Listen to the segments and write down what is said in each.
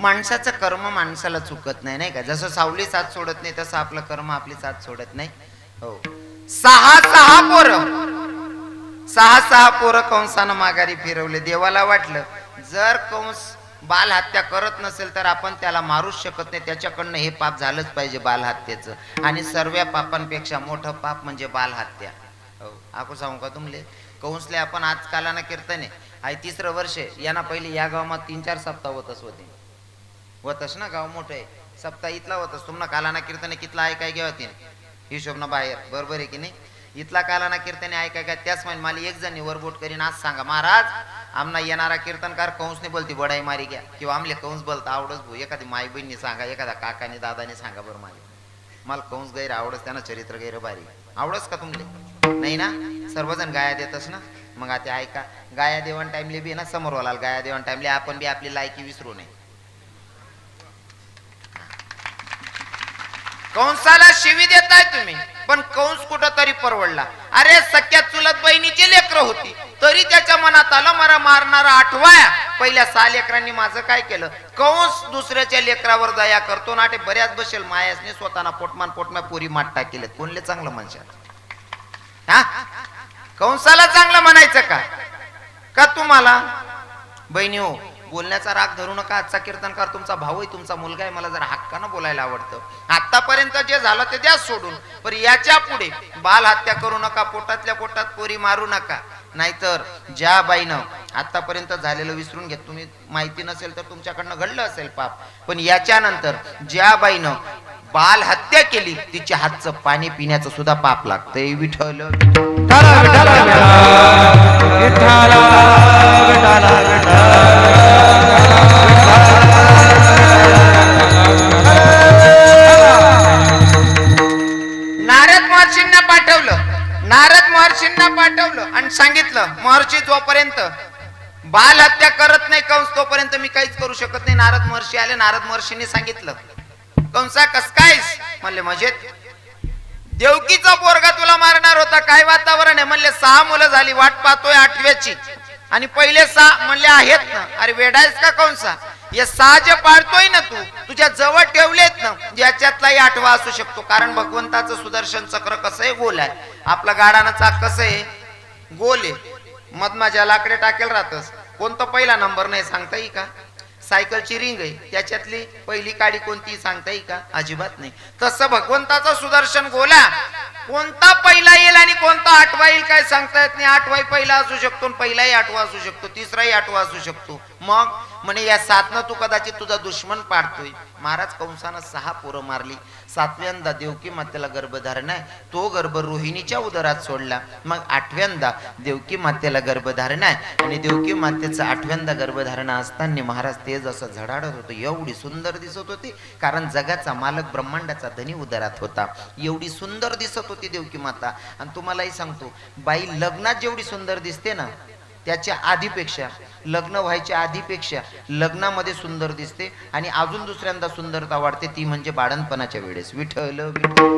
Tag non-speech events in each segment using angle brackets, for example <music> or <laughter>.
माणसाचं कर्म माणसाला चुकत नाही नाही का? जसं सावली साथ सोडत नाही तसं आपलं कर्म आपली साथ सोडत नाही. हो. सहा सहा पोर. सहा सहा पोरं कंसानं माघारी फिरवले. देवाला वाटलं जर कंस बाल हत्या करत नसेल तर आपण त्याला मारूच शकत नाही. त्याच्याकडनं हे पाप झालंच पाहिजे बालहत्येचं. आणि सर्व पापांपेक्षा मोठं पाप म्हणजे बालहत्या. हो. आपण सांगू का तुमले? कंसले आपण आजकालानं कीर्तने आहे. तिसरं वर्ष यांना पहिले या गावात तीन चार सप्ताह होतच होते. होतस ना गाव मोठं आहे. सप्ताह इथला होतस तुम्हाला कालाना कीर्तन कितला ऐकाय घ्या होती हिशोबनं बाहेर. बरोबर आहे की नाही? इथला कालाना कीर्तने ऐकाय का? त्याच म्हणजे मला एक जणी वरबोट करीन आज सांगा. महाराज आमना येणारा कीर्तनकार कंसने बोलती बडाई मारी घ्या. किंवा आमले कंस बोलता आवडच भाऊ एखादी माई बहिणी सांगा एखादा काकाने दादाने सांगा बरं मारी मला कंस गैर आवडच त्यांना चरित्र गैर बारी आवडच का तुमले? नाही ना? सर्वजण गाया देतस ना? मग आता ऐका गाया देवण टाइमले बी ना समोर वाला गाया देवण टाइमले आपण बी आपली लायकी विसरू नये. कंसाला शिवी देताय तुम्ही. पण कंस कुठं तरी परवडला. अरे सख्या चुलत बहिणीची लेकरं होती. तरी त्याच्या मनात आलं मला मारणारा आठवाया. पहिल्या सहा लेकरांनी माझं काय केलं? कंस दुसऱ्याच्या लेकरावर दया करतो ना ते बऱ्याच बसेल मायासने स्वतःना पोटमान पोटमा पुरी माट्टा टाकेले कोणले चांगलं म्हणशात हा? कंसाला चांगलं म्हणायचं का? का तुम्हाला? बहिणी हो बोलण्याचा राग धरू नका. आजचा कीर्तनकार तुमचा भाऊ आहे तुमचा मुलगा आहे मला जर हक्कानं बोलायला आवडतं. आतापर्यंत जे झालं ते द्या सोडून. पण याच्यापुढे बाल हत्या करू नका पोटातल्या पोटात पोरी मारू नका. नाहीतर ज्या बाईनं आतापर्यंत झालेलं विसरून घेत तुम्ही माहिती नसेल तर तुमच्याकडनं घडलं असेल पाप. पण याच्यानंतर ज्या बाईनं बाल हत्या केली तिच्या हातचं पाणी पिण्याचं सुद्धा पाप लागतंय. विठल विठाला महर्षींना पाठवलं आणि सांगितलं महर्षी जोपर्यंत बाल हत्या करत नाही कंस तोपर्यंत मी काहीच करू शकत नाही. नारद महर्षी आले नारद महर्षींनी सांगितलं कंसा कस काय म्हणले मजेत. देवकीचा पोरगा तुला मारणार होता काय वातावरण आहे? म्हणले सहा मुलं झाली वाट पाहतोय आठव्याची. आणि पहिले सहा म्हणले आहेत ना. अरे वेडायस का कंसा? हे साज पाळतोय ना तू. तुझ्या जवळ ठेवलेत ना याच्यातलाही आठवा असू शकतो. कारण भगवंताचं सुदर्शन चक्र कसं आहे? गोल आहे. आपला गाडानं चाक कसं आहे? गोल आहे. मधमाच्या लाकडे टाकेल राहतस कोणता पहिला नंबर नाही सांगता येईल का? सायकलची रिंग आहे. त्याच्यातली पहिली काडी कोणती सांगता येईल का? अजिबात नाही. तसं भगवंताचं सुदर्शन गोला कोणता पहिला येईल आणि कोणता आठवा येईल काय सांगता येत नाही. आठवाही पहिला असू शकतो आणि पहिलाही आठवा असू शकतो. तिसराही आठवा असू शकतो. मग म्हणे या सातनं तू कदाचित तुझा दुश्मन पाडतोय. महाराज कंसानं सहा पोरं मारली. सातव्यांदा देवकी मातेला गर्भधारण आहे. तो गर्भ रोहिणीच्या उदरात सोडला. मग आठव्यांदा देवकी मातेला गर्भधारण आहे. आणि देवकी मातेचं आठव्यांदा गर्भधारणा असताना महाराज ते जसं झडाडत होतं. एवढी सुंदर दिसत होती. कारण जगाचा मालक ब्रह्मांडाचा धनी उदरात होता. एवढी सुंदर दिसत होती. देवकी माता. आणि तुम्हालाही सांगतो बाई लग्नात जेवढी सुंदर दिसते ना त्याच्या आधीपेक्षा लग्न व्हायच्या आधीपेक्षा लग्नामध्ये सुंदर दिसते आणि अजून दुसऱ्यांदा सुंदरता वाढते ती म्हणजे बाळणपणाच्या वेळेस. विठल विठ्ठल.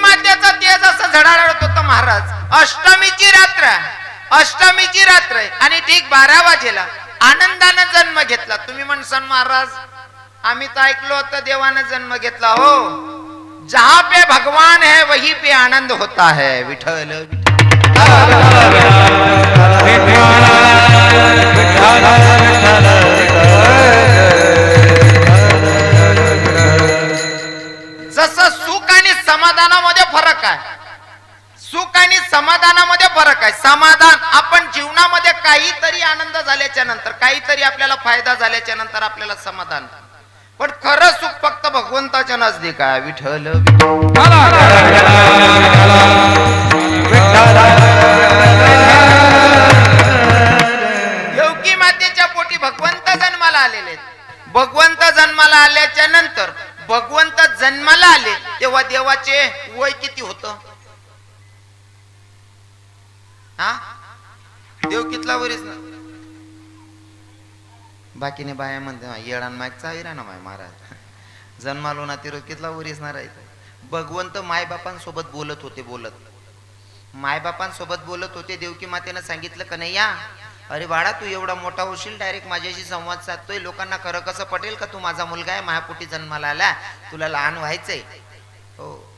मात्याचा देवकी तेज असं झडाळत होतं महाराज. अष्टमीची रात्र अष्टमीची रात्र आणि ठीक बारा वाजेला आनंदानं जन्म घेतला. तुम्ही म्हणसान महाराज आम्ही तर ऐकलो होतं देवानं जन्म घेतला. हो. जहा पे भगवान है वही पे आनंद होता है. विठल जस सुख आणि समाधानामध्ये फरक आहे. सुख आणि समाधानामध्ये फरक आहे. समाधान काहीतरी आनंद झाल्याच्यानंतर काहीतरी आपल्याला फायदा झाल्याच्यानंतर आपल्याला समाधान पण खरं सुख फक्त भगवंताच्या नजदीक आहे विठल योगी देवकी मातेच्या पोटी भगवंत जन्माला आलेले भगवंत जन्माला आल्याच्यानंतर भगवंत जन्माला आले तेव्हा देवाचे वय किती होत? हा? देव कितला वरीच ना. बाकीने बाया म्हणते येडान मागचा चावीरा ना माय महाराज. <laughs> जन्मालो ना तिरो कितला वरीस ना राहायचं भगवंत मायबापांसोबत बोलत होते बोलत. मायबापांसोबत बोलत होते देवकी मातेनं सांगितलं का नाही या. अरे बाळा तू एवढा मोठा होशील डायरेक्ट माझ्याशी संवाद साधतोय. लोकांना खरं कसं पटेल का तू? माझा मुलगा आहे महापोटी जन्माला आला. तुला लहान व्हायचंय. हो.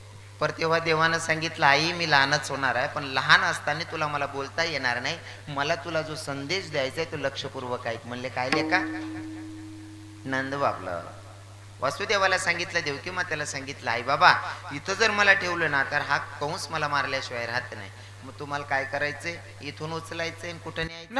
पर तेव्हा देवानं सांगितलं आई मी लहानच होणार आहे पण लहान असताना तुला मला बोलता येणार नाही. मला तुला जो संदेश द्यायचा आहे तो लक्षपूर्वक ऐक. म्हणले काय लेका? नंद बापला वासुदेवाला सांगितलं देवकी मातेला सांगितलं आई बाबा इथं जर मला ठेवलं ना तर हा कंस मला मारल्याशिवाय राहत नाही. मग तुम्हाला काय करायचंय? इथून उचलायचंय आणि कुठं न्यायचं?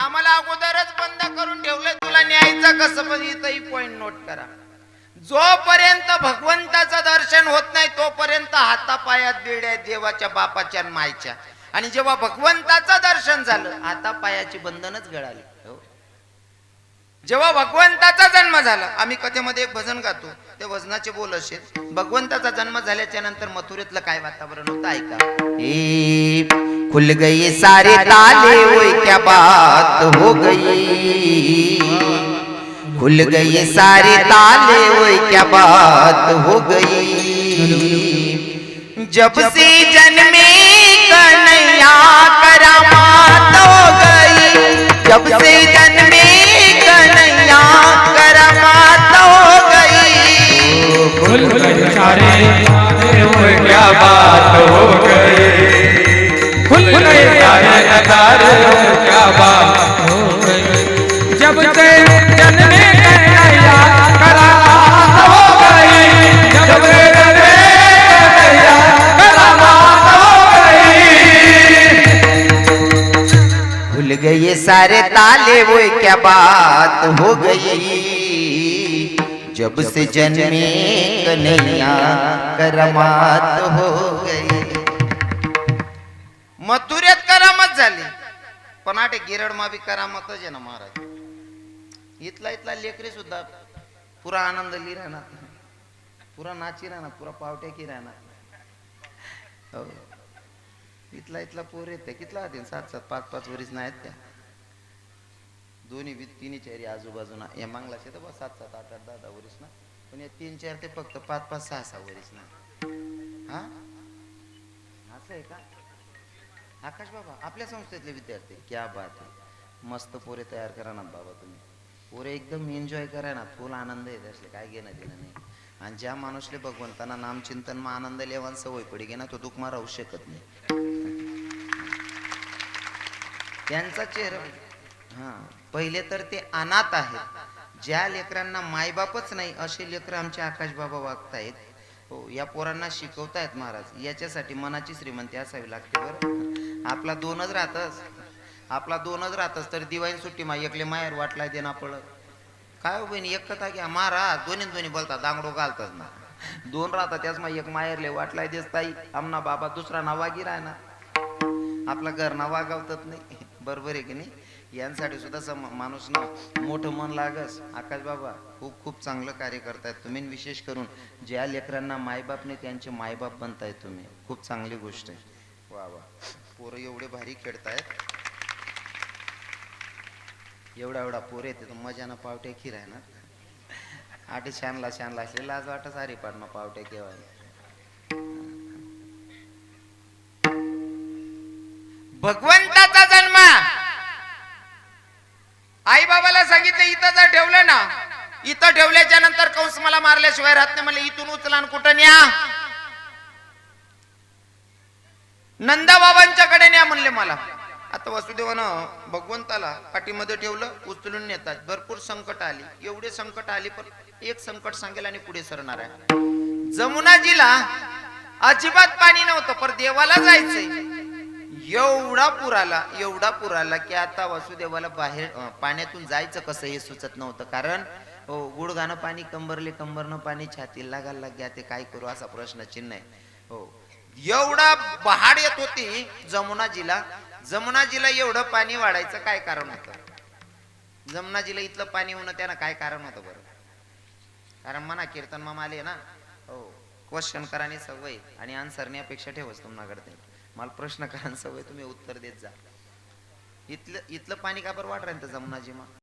आम्हाला अगोदरच बंद करून ठेवलंय. तुला न्यायचं कसं? पण इथंही पॉईंट नोट करा. जोपर्यंत भगवंताचं दर्शन होत नाही तोपर्यंत हातापायात बेड्या आहेत देवाच्या बापाच्या मायच्या. आणि जेव्हा भगवंताचं दर्शन झालं हातापायाची बंधनच गळाली. हो. जेव्हा भगवंताचा जन्म झाला आम्ही कथेमध्ये एक भजन गातो. ते भजनाचे बोल असे भगवंताचा जन्म झाल्याच्यानंतर मथुरेतलं काय वातावरण होतं ऐका. खुल गई सारे ताले ओय क्या बात हो गई? खुल गई सारे ताले ओय क्या बात हो गई? जब से जन्मे सारे ताले वो क्या बात हो गई? जब से जन्मे कन्हैया करमात हो गई। मथुरेत करामत झाली। पण आठे गिरड मा बी करामतच आहे ना महाराज। इथला इथला लेकरे सुद्धा पुरा आनंद ली राहणार पुरा नाची राहणार पुरा पावट्या की राहणार हो. इथला इथला पोर येते कितला होते सात सात पाच पाच वरीस नाही आहेत त्या. दोन्ही बी तिन्ही चारी आजूबाजूना. या मांगलाचे तर बा सात सात आठ आठ दहा दहा वरीस ना. पण या तीन चार ते फक्त पाच पाच सहा सहा वरीस ना. हा? असं आहे का? आकाश बाबा आपल्या संस्थेतले विद्यार्थी क्या बात आहे. मस्त पोरे तयार करा ना बाबा तुम्ही. पोरे एकदम एन्जॉय करा ना. फुल आनंद आहे असले काय घेणं देणं नाही. आणि ज्या माणूसले भगवंतांना नामचिंतन मा आनंद लेवान सवय पडी गे ना तो दुखमा राहू शकत नाही. त्यांचा चेहरा हा. पहिले तर ते अनाथ आहेत. ज्या लेकरांना मायबापच नाही असे लेकर आमचे आकाश बाबा वागतायत. हो या पोरांना शिकवतायत महाराज. याच्यासाठी मनाची श्रीमंती असावी लागते बरं. आपला दोनच राहतच आपला दोनच राहतच तर दिवाळी सुट्टी मा एकले माहेर वाटलाय देना पडत काय हो बहिणी एक कथा घ्या. महाराज दोन्ही दोन्ही बोलतात दांगडो घालतात ना. दोन राहतात त्याच मा एक माहेरले वाटलाय देस ताई. आमना बाबा दुसरा ना वागी राहणार आपला घर ना वागवतात नाही. बरोबर आहे की नाही? यांसाठी सुद्धा सम माणूस ना मोठं मन लागस. आकाश बाबा खूप खूप चांगलं कार्य करतायत तुम्ही. विशेष करून ज्या लेकरांना मायबाप त्यांचे मायबाप बनताय तुम्ही. खूप चांगली गोष्ट आहे. वा वा. पोरं एवढे भारी खेळतायत. एवढा एवढा पोर येते तर मजानं पावट्या खीर आहे ना आटे शानला शानला असले लाज वाटत सारी पाडणं पावट्या केव्हा भगवान जन्म आई बाबाला सांगितलं इथं जर ठेवलं ना इथं ठेवल्याच्या नंतर कंस मला मारल्याशिवाय राहत नाही. मला इथून उचला कुठं न्या? नंदा बाबांच्याकडे न्या म्हणले मला. आता वसुदेवानं भगवंताला पाठीमध्ये ठेवलं उचलून नेतात. भरपूर संकट आली. एवढे संकट आली पण एक संकट सांगेल आणि पुढे सरणार आहे. जमुनाजीला अजिबात पाणी नव्हतं पण देवाला जायचंय. एवढा पूर आला एवढा पूर आला की आता वासुदेवाला बाहेर पाण्यातून जायचं कसं हे सुचत नव्हतं. कारण हो गुडघानं पाणी कंबरले कंबरनं पाणी छाती लागायला लाग्या ते काय करू? असा प्रश्न चिन्ह आहे. हो. एवढा बहाड येत होती जमुनाजीला. जमुनाजीला एवढं पाणी वाढायचं काय कारण होतं? जमुनाजीला इथलं पाणी होणं त्यानं काय कारण होतं बरं? कारण म्हणा कीर्तन मामा आले ना? हो. क्वेश्चन कराने सवय आणि आन्सरने अपेक्षा ठेवच तुम्हाला मला प्रश्न करा सवय तुम्ही उत्तर देत जा. इथलं इथलं पाणी का बरं वाट राहील जमुनाजी मग